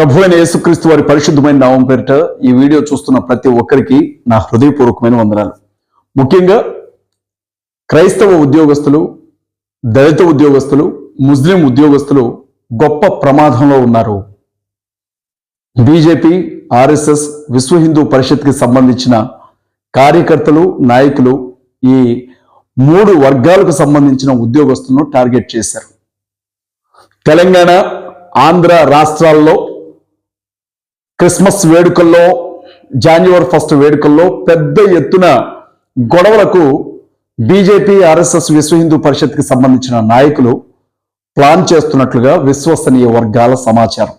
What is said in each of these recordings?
ప్రభు అయిన యేసుక్రీస్తు వారి పరిశుద్ధమైన నామం పేరిట ఈ వీడియో చూస్తున్న ప్రతి ఒక్కరికి నా హృదయపూర్వకమైన వందనాలు. ముఖ్యంగా క్రైస్తవ ఉద్యోగస్తులు దళిత ఉద్యోగస్తులు ముస్లిం ఉద్యోగస్తులు గొప్ప ప్రమాదంలో ఉన్నారు. బీజేపీ ఆర్ఎస్ఎస్ విశ్వ హిందూ పరిషత్కి సంబంధించిన కార్యకర్తలు నాయకులు ఈ మూడు వర్గాలకు సంబంధించిన ఉద్యోగస్తులను టార్గెట్ చేశారు. తెలంగాణ ఆంధ్ర రాష్ట్రాల్లో క్రిస్మస్ వేడుకల్లో జాన్యువరి ఫస్ట్ వేడుకల్లో పెద్ద ఎత్తున గొడవలకు బీజేపీ ఆర్ఎస్ఎస్ విశ్వ హిందూ పరిషత్కి సంబంధించిన నాయకులు ప్లాన్ చేస్తున్నట్లుగా విశ్వసనీయ వర్గాల సమాచారం.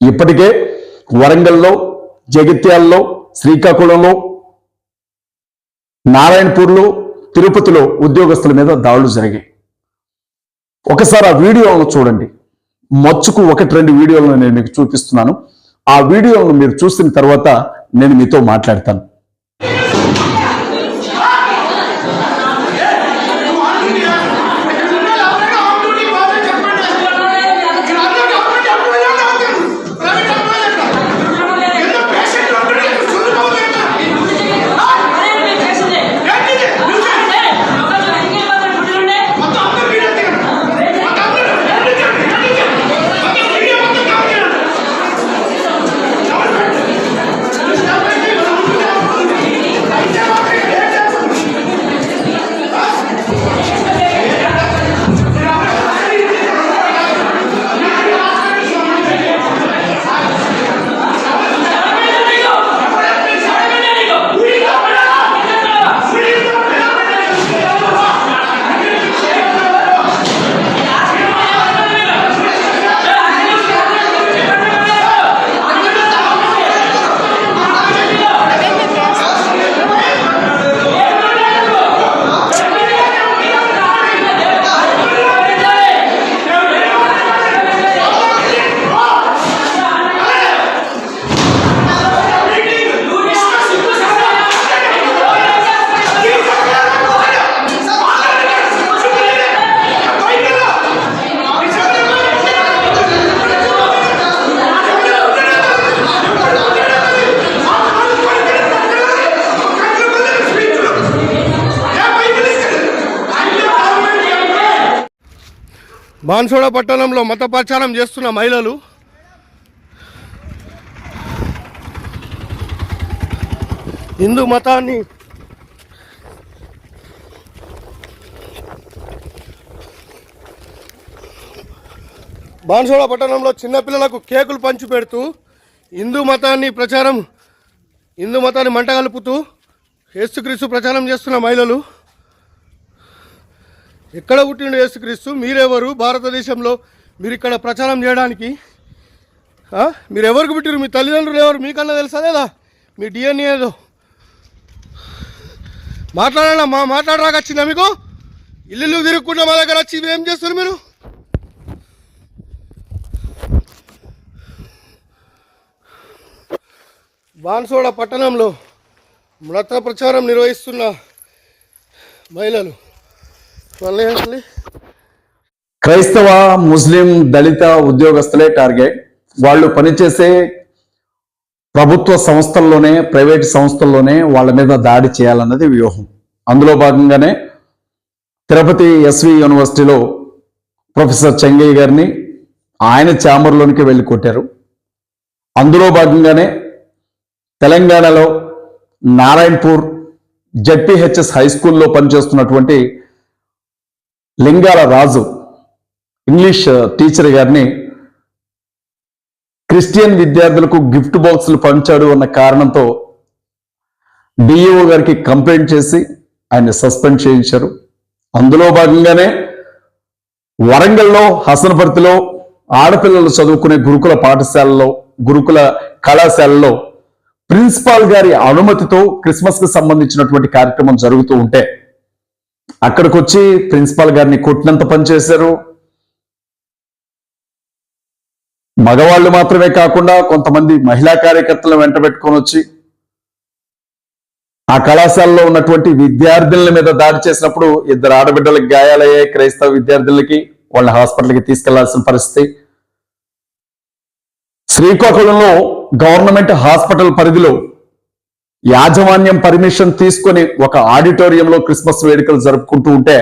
ఇప్పటికే వరంగల్లో జగిత్యాల్లో శ్రీకాకుళంలో నారాయణపూర్లో తిరుపతిలో ఉద్యోగస్తుల మీద దాడులు జరిగాయి. ఒకసారి ఆ వీడియోలను చూడండి. మచ్చుకు ఒకటి రెండు వీడియోలను నేను మీకు చూపిస్తున్నాను. ఆ వీడియోను మీరు చూసిన తర్వాత నేను మీతో మాట్లాడతాను. బాన్సోడ పట్టణంలో మత ప్రచారం చేస్తున్న మహిళలు హిందూ మతాన్ని బాన్సోడ పట్టణంలో చిన్నపిల్లలకు కేకులు పంచి పెడుతూ హిందూ మతాన్ని ప్రచారం హిందూ మతాన్ని మంట కలుపుతూ యేసుక్రీస్తు ప్రచారం చేస్తున్న మహిళలు ఎక్కడ పుట్టిండు యేసుక్రీస్తు? మీరెవరు? భారతదేశంలో మీరు ఇక్కడ ప్రచారం చేయడానికి? మీరు ఎవరికి పుట్టిరు మీ తల్లిదండ్రులు ఎవరు? మీకన్నా తెలుసా లేదా? మీ డిఎన్ఏ ఏదో. మా మాట్లాడరాక వచ్చిందా మీకు? ఇల్లు తిరుగుకుంటా మా దగ్గర వచ్చి ఏం చేస్తారు మీరు? బాన్సోడ పట్టణంలో మత ప్రచారం నిర్వహిస్తున్న మహిళలు. క్రైస్తవ ముస్లిం దళిత ఉద్యోగస్తులే టార్గెట్. వాళ్ళు పనిచేసే ప్రభుత్వ సంస్థల్లోనే ప్రైవేట్ సంస్థల్లోనే వాళ్ళ మీద దాడి చేయాలన్నది వ్యూహం. అందులో భాగంగానే తిరుపతి ఎస్వి యూనివర్సిటీలో ప్రొఫెసర్ చెంగయ్య గారిని ఆయన ఛాంబర్లోనికి వెళ్ళి కొట్టారు. అందులో భాగంగానే తెలంగాణలో Narayanpur Z P H S high స్కూల్లో పనిచేస్తున్నటువంటి లింగాల రాజు ఇంగ్లీష్ uh, టీచర్ గారిని క్రిస్టియన్ విద్యార్థులకు గిఫ్ట్ బాక్సులు పంచాడు అన్న కారణంతో డిఈఓ గారికి కంప్లైంట్ చేసి ఆయన సస్పెండ్ చేయించారు. అందులో భాగంగానే వరంగల్లో హసనపర్తిలో ఆడపిల్లలు చదువుకునే గురుకుల పాఠశాలలో గురుకుల కళాశాలలో ప్రిన్సిపాల్ గారి అనుమతితో క్రిస్మస్కి సంబంధించినటువంటి కార్యక్రమం జరుగుతూ ఉంటే అక్కడికి వచ్చి ప్రిన్సిపాల్ గారిని కొట్టినంత పనిచేశారు మగవాళ్ళు మాత్రమే కాకుండా కొంతమంది మహిళా కార్యకర్తలను వెంట పెట్టుకొని వచ్చి ఆ కళాశాలలో ఉన్నటువంటి విద్యార్థుల మీద దాడి చేసినప్పుడు ఇద్దరు ఆడబిడ్డలకు గాయాలయ్యాయి. క్రైస్తవ విద్యార్థులకి వాళ్ళ హాస్పిటల్కి తీసుకెళ్ళాల్సిన పరిస్థితి. శ్రీకాకుళంలో గవర్నమెంట్ హాస్పిటల్ పరిధిలో యాజమాన్యం పర్మిషన్ తీసుకొని ఒక ఆడిటోరియంలో క్రిస్మస్ వేడుకలు జరుపుకుంటూ ఉంటే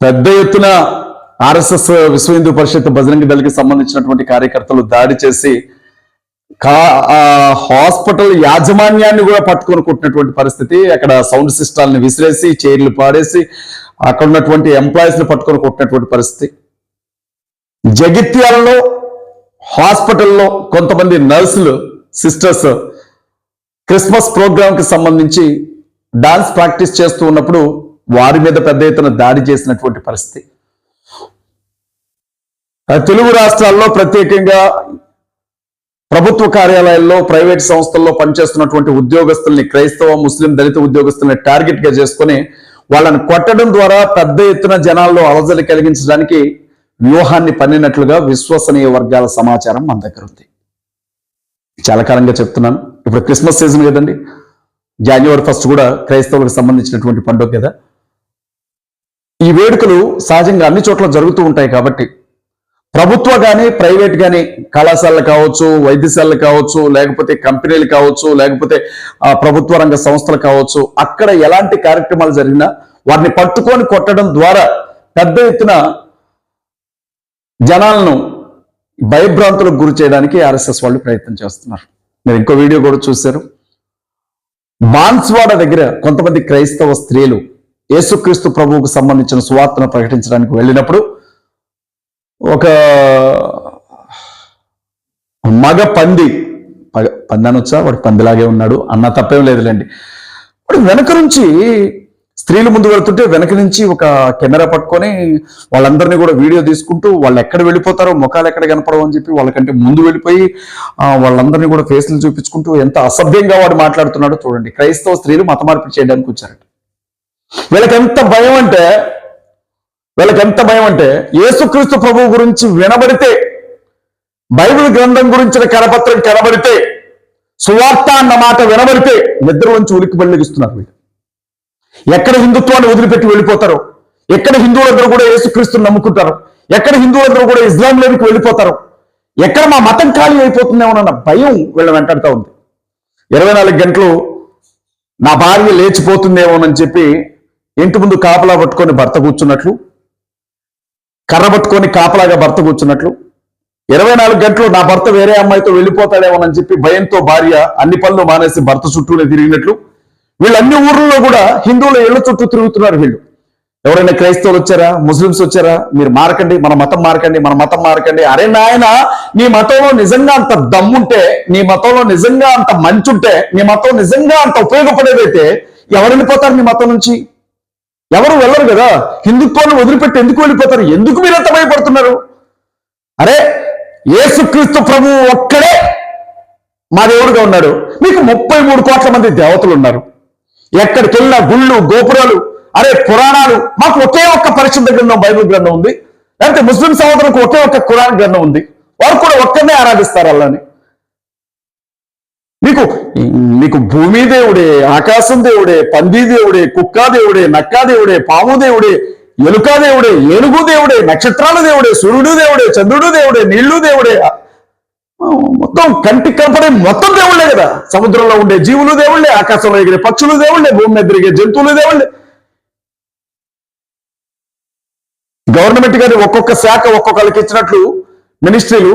పెద్ద ఎత్తున ఆర్ఎస్ఎస్ విశ్వ హిందూ పరిషత్ బజరంగ దళికి సంబంధించినటువంటి కార్యకర్తలు దాడి చేసి కా హాస్పిటల్ యాజమాన్యాన్ని కూడా పట్టుకొని కొట్టినటువంటి పరిస్థితి. అక్కడ సౌండ్ సిస్టాల్ని విసిరేసి చైర్లు పాడేసి అక్కడ ఉన్నటువంటి ఎంప్లాయీస్ని పట్టుకొని కొట్టినటువంటి పరిస్థితి. జగిత్యాలలో హాస్పిటల్లో కొంతమంది నర్సులు సిస్టర్స్ క్రిస్మస్ ప్రోగ్రాంకి సంబంధించి డాన్స్ ప్రాక్టీస్ చేస్తూ ఉన్నప్పుడు వారి మీద పెద్ద ఎత్తున దాడి చేసినటువంటి పరిస్థితి. తెలుగు రాష్ట్రాల్లో ప్రత్యేకంగా ప్రభుత్వ కార్యాలయాల్లో ప్రైవేట్ సంస్థల్లో పనిచేస్తున్నటువంటి ఉద్యోగస్తుల్ని క్రైస్తవ ముస్లిం దళిత ఉద్యోగస్తుల్ని టార్గెట్గా చేసుకొని వాళ్ళని కొట్టడం ద్వారా పెద్ద ఎత్తున జనాల్లో అలజడి కలిగించడానికి వ్యూహాన్ని పన్నినట్లుగా విశ్వసనీయ వర్గాల సమాచారం మన దగ్గర ఉంది. చాలా కాలంగా చెప్తున్నాను. ఇప్పుడు క్రిస్మస్ సీజన్ కదండి. జాన్యువరి ఫస్ట్ కూడా క్రైస్తవులకు సంబంధించినటువంటి పండుగ కదా. ఈ వేడుకలు సహజంగా అన్ని చోట్ల జరుగుతూ ఉంటాయి కాబట్టి ప్రభుత్వ కానీ ప్రైవేట్ కానీ కళాశాలలు కావచ్చు వైద్యశాలలు కావచ్చు లేకపోతే కంపెనీలు కావచ్చు లేకపోతే ప్రభుత్వ రంగ సంస్థలు కావచ్చు అక్కడ ఎలాంటి కార్యక్రమాలు జరిగినా వారిని పట్టుకొని కొట్టడం ద్వారా పెద్ద ఎత్తున జనాలను భయభ్రాంతులకు గురి చేయడానికి ఆర్ఎస్ఎస్ వాళ్ళు ప్రయత్నం చేస్తున్నారు. మీరు ఇంకో వీడియో కూడా చూశారు. బాన్స్వాడ దగ్గర కొంతమంది క్రైస్తవ స్త్రీలు యేసుక్రీస్తు ప్రభువుకు సంబంధించిన సువార్తను ప్రకటించడానికి వెళ్ళినప్పుడు ఒక మగ పంది పగ- పంది వచ్చా వాడు పందిలాగే ఉన్నాడు. అన్న తప్పేం లేదులేండి. వాడు వెనక నుంచి స్త్రీలు ముందు వెళ్తుంటే వెనక నుంచి ఒక కెమెరా పట్టుకొని వాళ్ళందరినీ కూడా వీడియో తీసుకుంటూ వాళ్ళు ఎక్కడ వెళ్ళిపోతారో ముఖాలు ఎక్కడ కనపడవు అని చెప్పి వాళ్ళకంటే ముందు వెళ్ళిపోయి వాళ్ళందరినీ కూడా ఫేస్లు చూపించుకుంటూ ఎంత అసభ్యంగా వాడు మాట్లాడుతున్నాడో చూడండి. క్రైస్తవ స్త్రీలు మత మార్పిడి చేయడానికి వచ్చారట. వీళ్ళకి ఎంత భయం అంటే వీళ్ళకి ఎంత భయం అంటే యేసుక్రీస్తు ప్రభువు గురించి వినబడితే బైబిల్ గ్రంథం గురించిన కరపత్రం కనబడితే సువార్త అన్న మాట వినబడితే నిద్రలోంచి ఉలికి బలిగిస్తున్నారు వీళ్ళు. ఎక్కడ హిందుత్వాన్ని వదిలిపెట్టి వెళ్ళిపోతారో ఎక్కడ హిందువులందరూ కూడా యేసుక్రీస్తుని నమ్ముకుంటారు ఎక్కడ హిందువులందరూ కూడా ఇస్లాంలోకి వెళ్ళిపోతారు ఎక్కడ మా మతం ఖాళీ అయిపోతుందేమోనన్న భయం వీళ్ళ వెంటాడుతూ ఉంది. ఇరవై నాలుగు గంటలు నా భార్య లేచిపోతుందేమోనని చెప్పి ఇంటి ముందు కాపలా పట్టుకొని భర్త కూర్చున్నట్లు కర్ర పట్టుకొని కాపలాగా భర్త కూర్చున్నట్లు ఇరవై నాలుగు గంటలు నా భర్త వేరే అమ్మాయితో వెళ్ళిపోతాడేమోనని చెప్పి భయంతో భార్య అన్ని పనులు మానేసి భర్త చుట్టూనే తిరిగినట్లు వీళ్ళు అన్ని ఊర్లలో కూడా హిందువుల ఇళ్ళ చుట్టూ తిరుగుతున్నారు వీళ్ళు. ఎవరైనా క్రైస్తవులు వచ్చారా? ముస్లిమ్స్ వచ్చారా? మీరు మారకండి మన మతం మారకండి మన మతం మారకండి. అరే నాయన నీ మతంలో నిజంగా అంత దమ్ముంటే నీ మతంలో నిజంగా అంత మంచుంటే నీ మతం నిజంగా అంత ఉపయోగపడేదైతే ఎవరు వెళ్ళిపోతారు నీ మతం నుంచి? ఎవరు వెళ్ళరు కదా? హిందుత్వాన్ని వదిలిపెట్టి ఎందుకు వెళ్ళిపోతారు? ఎందుకు మీరు ఎంత భయపడుతున్నారు? అరే యేసుక్రీస్తు ప్రభువు ఒక్కడే మా దేవుడుగా ఉన్నాడు. మీకు ముప్పై మూడు కోట్ల మంది దేవతలు ఉన్నారు. ఎక్కడికెళ్ళిన గుళ్ళు గోపురాలు అరే పురాణాలు మాకు ఒకే ఒక్క పరిశుద్ధ గ్రంథం బైబిల్ గ్రంథం ఉంది. లేకపోతే ముస్లిం సహోదరులకు ఒకే ఒక్క కురాన్ గ్రంథం ఉంది. వారు కూడా ఒక్కనే ఆరాధిస్తారు అల్లాని. మీకు మీకు భూమి దేవుడే ఆకాశం దేవుడే పంది దేవుడే కుక్కా దేవుడే నక్కా దేవుడే పాము దేవుడే ఎలుకా దేవుడే ఏనుగు దేవుడే నక్షత్రాల దేవుడే సూర్యుడు దేవుడే చంద్రుడు దేవుడే నీళ్ళు దేవుడే మొత్తం కంటికి కనపడే మొత్తం దేవుళ్ళే కదా. సముద్రంలో ఉండే జీవులు దేవుళ్ళే ఆకాశంలో ఎగిరే పక్షులు దేవుళ్ళే భూమి మీద తిరిగే జంతువులు దేవుళ్ళే. గవర్నమెంట్ గారి ఒక్కొక్క శాఖ ఒక్కొక్కరికి ఇచ్చినట్లు మినిస్ట్రీలు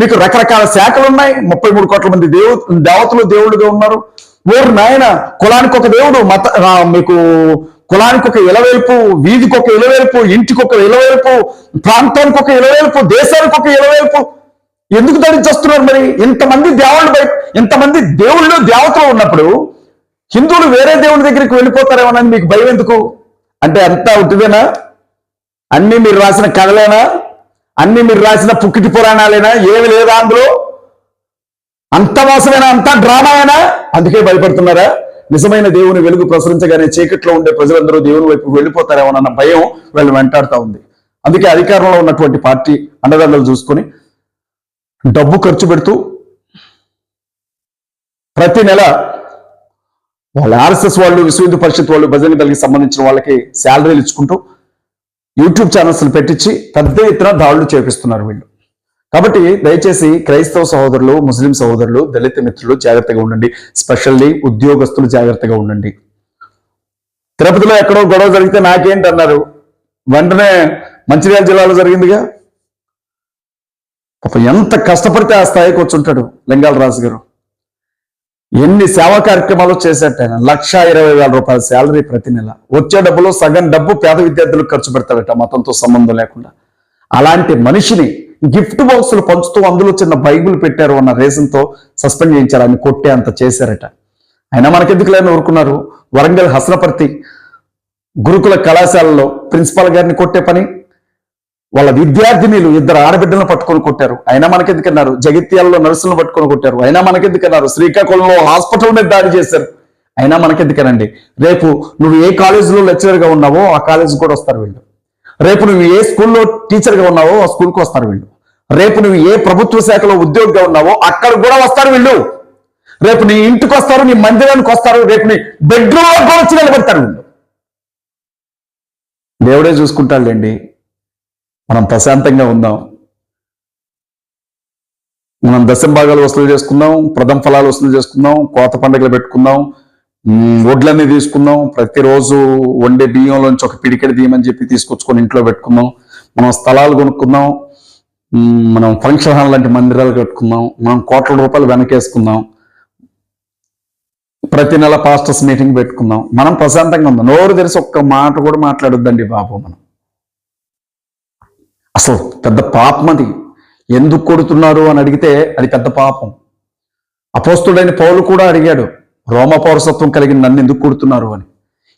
మీకు రకరకాల శాఖలు ఉన్నాయి. ముప్పై మూడు కోట్ల మంది దేవు దేవతలు దేవుళ్ళుగా ఉన్నారు. ఓరు నాయన కులానికి ఒక దేవుడు మత మీకు కులానికి ఒక ఇలవేల్పు వీధికి ఒక ఇలవేల్పు ఇంటికి ఒక ఇలవేల్పు ప్రాంతానికి ఒక ఇలవేల్పు దేశానికి ఒక ఇలవేల్పు. ఎందుకు ధరించేస్తున్నారు మరి? ఇంతమంది దేవుళ్ళు బయట ఇంతమంది దేవుళ్ళు దేవతలు ఉన్నప్పుడు హిందువులు వేరే దేవుడి దగ్గరికి వెళ్ళిపోతారేమోనని మీకు భయం ఎందుకు? అంటే అంతా ఉంటుందేనా అన్ని మీరు రాసిన కథలేనా? అన్ని మీరు రాసిన పుక్కిటి పురాణాలేనా? ఏమి లేదా అందులో? అంత మోసమేనా? అంత డ్రామాయేనా? అందుకే భయపడుతున్నారా? నిజమైన దేవుని వెలుగు ప్రసరించగానే చీకట్లో ఉండే ప్రజలందరూ దేవుని వైపు వెళ్ళిపోతారేమోనన్న భయం వీళ్ళు వెంటాడుతూ ఉంది. అందుకే అధికారంలో ఉన్నటువంటి పార్టీ అండదండలు చూసుకొని డబ్బు ఖర్చు పెడుతూ ప్రతి నెల వాళ్ళ ఆర్ఎస్ఎస్ వాళ్ళు విశ్వ హిందూ పరిషత్ వాళ్ళు భజన దళకి సంబంధించిన వాళ్ళకి శాలరీలు ఇచ్చుకుంటూ యూట్యూబ్ ఛానల్స్ పెట్టించి పెద్ద ఎత్తున దాడులు చేపిస్తున్నారు వీళ్ళు. కాబట్టి దయచేసి క్రైస్తవ సహోదరులు ముస్లిం సహోదరులు దళిత మిత్రులు జాగ్రత్తగా ఉండండి. స్పెషల్లీ ఉద్యోగస్తులు జాగ్రత్తగా ఉండండి. తిరుపతిలో ఎక్కడో గొడవ జరిగితే నాకేంటి అన్నారు వెంటనే మంచిర్యాల జిల్లాలో జరిగిందిగా? పాపం ఎంత కష్టపడితే ఆ స్థాయికి వచ్చుంటాడు లింగాల రాజు గారు. ఎన్ని సేవా కార్యక్రమాలు చేసేట ఆయన? లక్ష ఇరవై వేల రూపాయల శాలరీ ప్రతి నెల. వచ్చే డబ్బులో సగం డబ్బు పేద విద్యార్థులకు ఖర్చు పెడతాడట మతంతో సంబంధం లేకుండా. అలాంటి మనిషిని గిఫ్ట్ బాక్సులు పంచుతూ అందులో చిన్న బైబిల్ పెట్టారు అన్న రీజన్తో సస్పెండ్ చేయించారు. ఆయన కొట్టే అంత చేశారట. అయినా మనకెందుకు లేని ఊరుకున్నారు? వరంగల్ హసనపర్తి గురుకుల కళాశాలలో ప్రిన్సిపాల్ గారిని కొట్టే పని వాళ్ళ విద్యార్థినిలు ఇద్దరు ఆడబిడ్డలను పట్టుకొని కొట్టారు. అయినా మనకెందుకన్నారు? జగిత్యాలలో నర్సులను పట్టుకొని కొట్టారు. అయినా మనకెందుకన్నారు? శ్రీకాకుళంలో హాస్పిటల్ మీద దాడి చేశారు. అయినా మనకెందుకనండి? రేపు నువ్వు ఏ కాలేజీలో లెక్చరర్గా ఉన్నావో ఆ కాలేజీ కూడా వస్తారు వీళ్ళు. రేపు నువ్వు ఏ స్కూల్లో టీచర్గా ఉన్నావో ఆ స్కూల్కి వస్తారు వీళ్ళు. రేపు నువ్వు ఏ ప్రభుత్వ శాఖలో ఉద్యోగిగా ఉన్నావో అక్కడ కూడా వస్తారు వీళ్ళు. రేపు నీ ఇంటికి వస్తారు నీ మందిరానికి వస్తారు రేపు నీ బెడ్రూమ్ కూడా వచ్చి నిలబెడతారు వీళ్ళు. దేవుడే చూసుకుంటాడులేండి. మనం ప్రశాంతంగా ఉందాం. మనం దశంభాగాలు వసూలు చేసుకుందాం ప్రథమ ఫలాలు వసూలు చేసుకుందాం కోత పండుగలు పెట్టుకుందాం వడ్లన్నీ తీసుకుందాం. ప్రతిరోజు వండే బియ్యంలోంచి ఒక పిడికెడు బియ్యం చెప్పి తీసుకొచ్చుకొని ఇంట్లో పెట్టుకుందాం. మనం స్థలాలు కొనుక్కుందాం. మనం ఫంక్షన్ హాల్ లాంటి మందిరాలు కట్టుకుందాం. మనం కోట్ల రూపాయలు వెనకేసుకుందాం. ప్రతి నెల పాస్టర్స్ మీటింగ్ పెట్టుకుందాం. మనం ప్రశాంతంగా ఉందాం. నోరు తెరిసి ఒక్క మాట కూడా మాట్లాడొద్దండి బాబు మనం. అసలు పెద్ద పాపం అది ఎందుకు కొడుతున్నారు అని అడిగితే అది పెద్ద పాపం. అపోస్తుడైన పౌలు కూడా అడిగాడు రోమ పౌరసత్వం కలిగిన నన్ను ఎందుకు కొడుతున్నారు అని.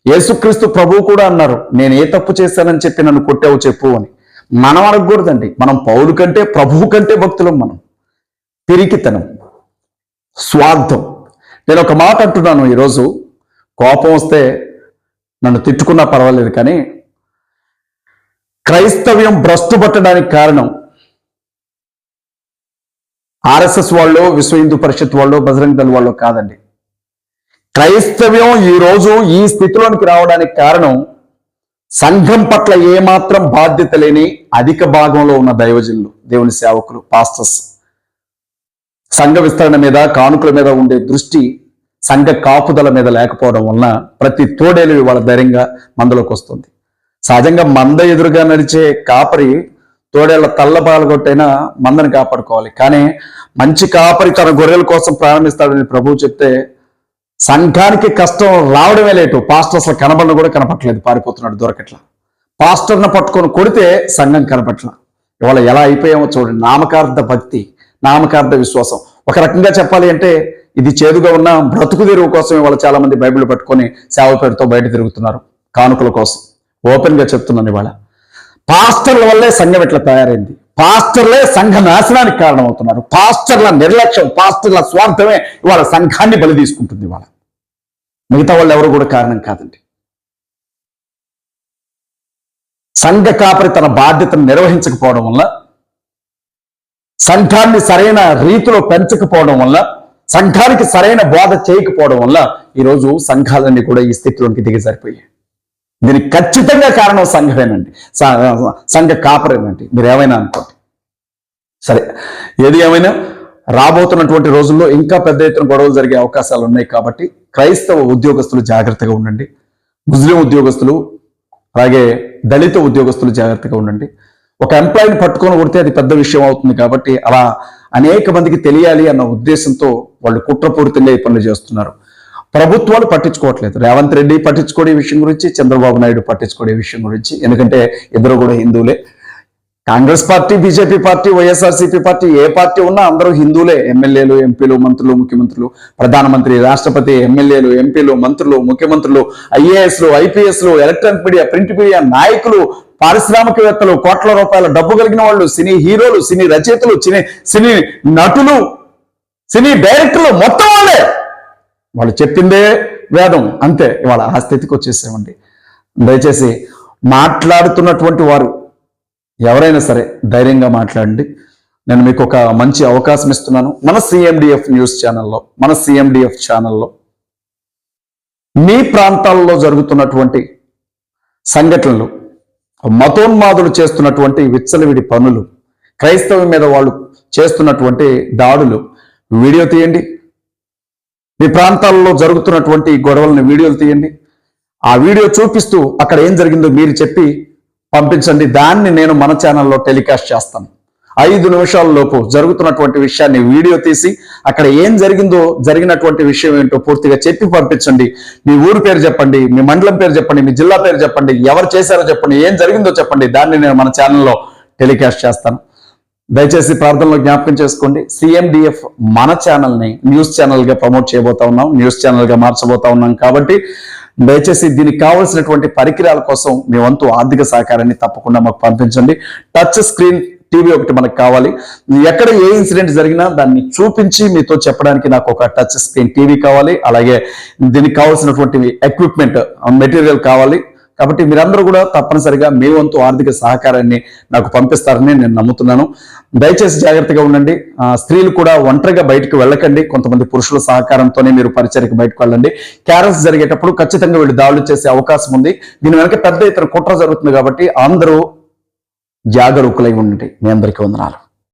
యేసుక్రీస్తు ప్రభువు కూడా అన్నారు నేను ఏ తప్పు చేశానని చెప్పి నన్ను కొట్టావు చెప్పు అని. మనం అడగకూడదండి మనం పౌలు కంటే ప్రభువు కంటే భక్తులం మనం. పిరికితనం స్వార్థం. నేను ఒక మాట అంటున్నాను ఈరోజు. కోపం వస్తే నన్ను తిట్టుకున్నా పర్వాలేదు కానీ క్రైస్తవ్యం భ్రష్టుపట్టడానికి కారణం. ఆర్ఎస్ఎస్ వాళ్ళు విశ్వ హిందూ పరిషత్ వాళ్ళు బజరంగ దళ వాళ్ళు కాదండి. క్రైస్తవ్యం ఈ రోజు ఈ స్థితిలోనికి రావడానికి కారణం సంఘం పట్ల ఏమాత్రం బాధ్యత లేని అధిక భాగంలో ఉన్న దైవజనులు దేవుని సేవకులు పాస్టర్స్. సంఘ విస్తరణ మీద కానుకల మీద ఉండే దృష్టి సంఘ కాపుదల మీద లేకపోవడం వలన ప్రతి తోడేలు వాళ్ళ ధైర్యంగా మందలోకి వస్తుంది. సహజంగా మంద ఎదురుగా నడిచే కాపరి తోడేళ్ళ తల్లబాలు కొట్టైనా మందని కాపాడుకోవాలి. కానీ మంచి కాపరి తన గొర్రెల కోసం ప్రారంభిస్తాడని ప్రభువు చెప్తే సంఘానికి కష్టం రావడమే లేటు. పాస్టర్ అసలు కనబడిన కూడా కనపట్లేదు పారిపోతున్నాడు దొరకట్ల. పాస్టర్ను పట్టుకొని కొడితే సంఘం కనపట్ల. ఇవాళ ఎలా అయిపోయామో చూడండి. నామకార్థ భక్తి నామకార్థ విశ్వాసం. ఒక రకంగా చెప్పాలి అంటే ఇది చేదుగా ఉన్న బ్రతుకు తెరువు కోసం ఇవాళ చాలా మంది బైబిల్ పట్టుకొని సేవ పేరుతో బయట తిరుగుతున్నారు. కానుకల కోసం. ఓపెన్గా చెప్తున్నాను ఇవాళ. పాస్టర్ల వల్లే సంఘం ఇట్లా తయారైంది? పాస్టర్లే సంఘ నాశనానికి కారణమవుతున్నారు. పాస్టర్ల నిర్లక్ష్యం పాస్టర్ల స్వార్థమే ఇవాళ సంఘాన్ని బలి తీసుకుంటుంది ఇవాళ. మిగతా వాళ్ళు ఎవరు కూడా కారణం కాదండి. సంఘ కాపరి తన బాధ్యతను నిర్వహించకపోవడం వల్ల సంఘాన్ని సరైన రీతిలో పెంచకపోవడం వల్ల సంఘానికి సరైన బోధ చేయకపోవడం వల్ల ఈరోజు సంఘాలన్నీ కూడా ఈ స్థితిలోకి దిగజారిపోయాయి. దీనికి ఖచ్చితంగా కారణం సంఘమేనండి సంఘ కాపరేనండి మీరు ఏమైనా అనుకోండి. సరే ఏది ఏమైనా రాబోతున్నటువంటి రోజుల్లో ఇంకా పెద్ద ఎత్తున గొడవలు జరిగే అవకాశాలు ఉన్నాయి కాబట్టి క్రైస్తవ ఉద్యోగస్తులు జాగ్రత్తగా ఉండండి. ముస్లిం ఉద్యోగస్తులు అలాగే దళిత ఉద్యోగస్తులు జాగ్రత్తగా ఉండండి. ఒక ఎంప్లాయీని పట్టుకొని కొడితే అది పెద్ద విషయం అవుతుంది కాబట్టి అలా అనేక మందికి తెలియాలి అన్న ఉద్దేశంతో వాళ్ళు కుట్రపూరితంగా ఈ పనులు చేస్తున్నారు. ప్రభుత్వాలు పట్టించుకోవట్లేదు. రేవంత్ రెడ్డి పట్టించుకోడే విషయం గురించి చంద్రబాబు నాయుడు పట్టించుకోడే విషయం గురించి. ఎందుకంటే ఇద్దరు కూడా హిందువులే. Congress party BJP party YSRCP party ఏ పార్టీ ఉన్నా అందరూ హిందువులే. ఎమ్మెల్యేలు ఎంపీలు మంత్రులు ముఖ్యమంత్రులు ప్రధానమంత్రి రాష్ట్రపతి ఎమ్మెల్యేలు ఎంపీలు మంత్రులు ముఖ్యమంత్రులు ఐఏఎస్లు ఐపీఎస్లు ఎలక్ట్రానిక్ మీడియా ప్రింట్ మీడియా నాయకులు పారిశ్రామికవేత్తలు కోట్ల రూపాయల డబ్బు కలిగిన వాళ్ళు సినీ హీరోలు సినీ రచయితలు సినీ సినీ నటులు సినీ డైరెక్టర్లు మొత్తం వాళ్ళే. వాళ్ళు చెప్పిందే వేదం అంతే. ఇవాళ ఆ స్థితికి వచ్చేసామండి దయచేసి మాట్లాడుతున్నటువంటి వారు ఎవరైనా సరే ధైర్యంగా మాట్లాడండి. నేను మీకు ఒక మంచి అవకాశం ఇస్తున్నాను. మన సిఎండిఎఫ్ న్యూస్ ఛానల్లో మన సిఎండిఎఫ్ ఛానల్లో మీ ప్రాంతాల్లో జరుగుతున్నటువంటి సంఘటనలు మతోన్మాదులు చేస్తున్నటువంటి విచ్చలవిడి పనులు క్రైస్తవం మీద వాళ్ళు చేస్తున్నటువంటి దాడులు వీడియో తీయండి. మీ ప్రాంతాల్లో జరుగుతున్నటువంటి గొడవలను వీడియోలు తీయండి. ఆ వీడియో చూపిస్తూ అక్కడ ఏం జరిగిందో మీరు చెప్పి పంపించండి. దాన్ని నేను మన ఛానల్లో టెలికాస్ట్ చేస్తాను. ఐదు నిమిషాల లోపు జరుగుతున్నటువంటి విషయాన్ని వీడియో తీసి అక్కడ ఏం జరిగిందో జరిగినటువంటి విషయం ఏంటో పూర్తిగా చెప్పి పంపించండి. మీ ఊరు పేరు చెప్పండి మీ మండలం పేరు చెప్పండి మీ జిల్లా పేరు చెప్పండి ఎవరు చేశారో చెప్పండి ఏం జరిగిందో చెప్పండి. దాన్ని నేను మన ఛానల్లో టెలికాస్ట్ చేస్తాను. దయచేసి ప్రార్థనలో జ్ఞాపకం చేసుకోండి. సిఎండిఎఫ్ మన ఛానల్ని న్యూస్ ఛానల్గా ప్రమోట్ చేయబోతా ఉన్నాం న్యూస్ ఛానల్గా మార్చబోతా ఉన్నాం కాబట్టి దయచేసి దీనికి కావలసినటువంటి పరికరాల కోసం మీ వంతు ఆర్థిక సహకారాన్ని తప్పకుండా మాకు పంపించండి. టచ్ స్క్రీన్ టీవీ ఒకటి మనకు కావాలి. ఎక్కడ ఏ ఇన్సిడెంట్ జరిగినా దాన్ని చూపించి మీతో చెప్పడానికి నాకు ఒక టచ్ స్క్రీన్ టీవీ కావాలి. అలాగే దీనికి కావాల్సినటువంటి ఎక్విప్మెంట్ మెటీరియల్ కావాలి. కాబట్టి మీరందరూ కూడా తప్పనిసరిగా మీ వంతు ఆర్థిక సహకారాన్ని నాకు పంపిస్తారని నేను నమ్ముతున్నాను. దయచేసి జాగ్రత్తగా ఉండండి. స్త్రీలు కూడా ఒంటరిగా బయటకు వెళ్ళకండి. కొంతమంది పురుషుల సహకారంతోనే మీరు పరిచయకు బయటకు వెళ్ళండి. క్యారల్స్ జరిగేటప్పుడు ఖచ్చితంగా వీళ్ళు దాడులు చేసే అవకాశం ఉంది. దీని వెనక పెద్ద ఇతర కుట్ర జరుగుతుంది కాబట్టి అందరూ జాగరూకులై ఉండండి. మీ అందరికీ వందనాలు.